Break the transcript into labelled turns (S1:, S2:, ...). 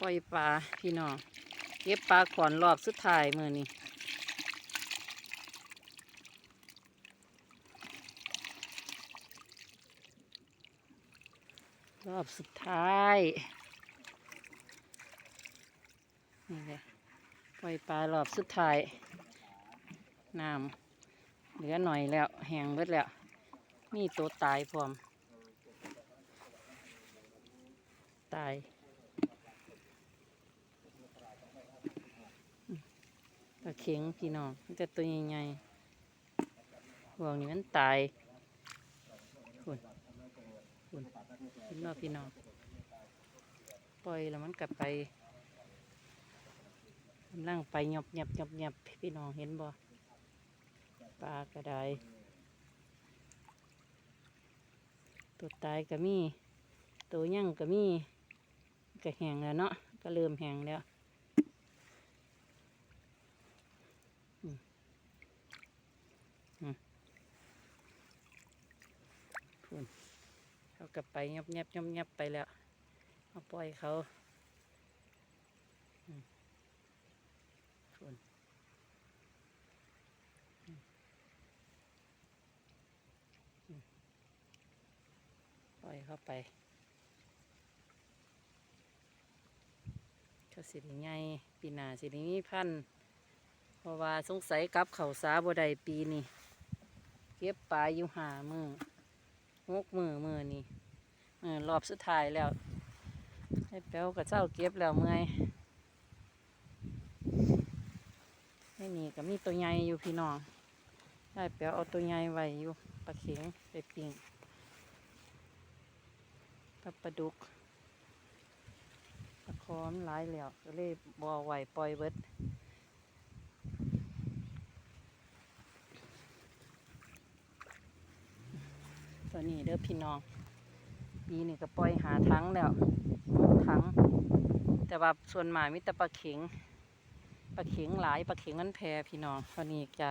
S1: ปล่อยปลาพี่น้องเก็บปลาขอนรอบสุดท้ายมือนี้รอบสุดท้าย นี่เลยปล่อยปลารอบสุดท้ายน้ำเหลือหน่อยแล้วแห้งเบิดแล้ว มีตัวตายพร้อม ตายอืมปลา เข็งพี่น้องมันจะตัวใหญ่ๆห่วงนี้มันตายคุณคุณพี่น้องพี่น้องปล่อยแล้วมันกลับไปกำลังไปหยบหยบหยบหยบพี่น้องเห็นบ่ปลากระไดตัวตายก็มี ตัวยั่งก็มีก็แห้งแล้วเนาะก็เริ่มแห้งแล้วอืมอืม พุ่นเขากลับไปยับยับยับยับไปแล้วเอาปล่อยเขาพุ่นปล่อยเข้าไปเขาสิได้ใหญ่ปีหนาสิได้มีพันธ์เพราะว่าสงสัยกับเขาสาบ่ได้ปีนี้ เก็บปลาอยู่หามือหกมือมือนี่เออรอบสุดท้ายแล้วไอ้แป๊วกับเจ้าเก็บแล้วเมื่อยไม่นี่ก็มีตัวใหญ่อยู่พี่น้องได้แป๊วเอาตัวใหญ่ไว้อยู่ปลาเข็งไปปิ้งกับปลาดุกตะคอมหลายแล้วก็เลยบอไหวปล่อยเบิด ตัวนี้เด้อพี่น้องปีนี่ก็ปล่อยหาทั้งแล้วทั้ง แต่ว่าส่วนหมามิตรปลาเข็งปลาเข็งหลายปลาเข็งมันแพรพี่น้องตัวนี้จะ